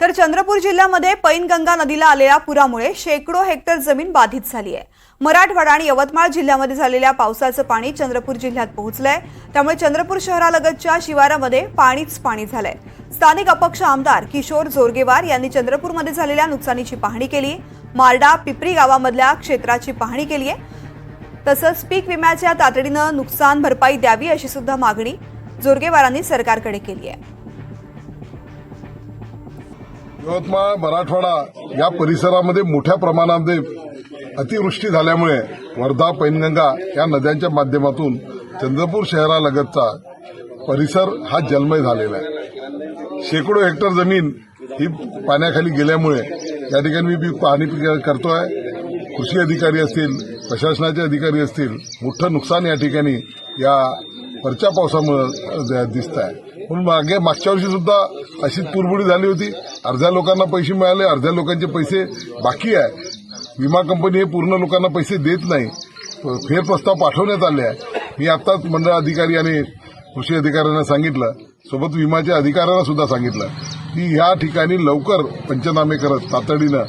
तर चंद्रपूर जिल्ह्यामध्ये पैनगंगा नदीला आलेल्या पुरामुळे शेकडो हेक्टर जमीन बाधित झाली आहे. मराठवाडा आणि यवतमाळ जिल्ह्यामध्ये झालेल्या पावसाचं पाणी चंद्रपूर जिल्ह्यात पोहोचलंय. त्यामुळे चंद्रपूर शहरालगतच्या शिवारामध्ये पाणीच पाणी झालंय. स्थानिक अपक्ष आमदार किशोर जोरगेवार यांनी चंद्रपूरमध्ये झालेल्या नुकसानीची पाहणी केली. मार्डा पिपरी गावामधल्या क्षेत्राची पाहणी केली आहे. तसंच पीक विम्याच्या तातडीनं नुकसान भरपाई द्यावी अशी सुद्धा मागणी जोरगेवारांनी सरकारकडे केली आहे. यवतमाळ मराठवाडा या परिसरामध्ये मोठ्या प्रमाणामध्ये अतिवृष्टी झाल्यामुळे वर्धा पैनगंगा या नद्यांच्या माध्यमातून चंद्रपूर शहरालगतचा परिसर हा जलमय झालेला आहे. शेकडो हेक्टर जमीन ही पाण्याखाली गेल्यामुळे या ठिकाणी मी पाणी करतोय. कृषी अधिकारी असतील प्रशासनाचे अधिकारी असतील मोठं नुकसान या ठिकाणी या वरच्या पावसामुळे दिसत आहे म्हणून मागे मागच्या वर्षी सुद्धा अशीच पुरबुडी झाली होती. अर्ध्या लोकांना पैसे मिळाले अर्ध्या लोकांचे पैसे बाकी आहे. विमा कंपनी हे पूर्ण लोकांना पैसे देत नाही. फेरप्रस्ताव पाठवण्यात आले आहे. मी आताच मंडळ अधिकारी आणि कृषी अधिकाऱ्यांना सांगितलं सोबत विमाच्या अधिकाऱ्यांना सुद्धा सांगितलं की ह्या ठिकाणी लवकर पंचनामे करत तातडीनं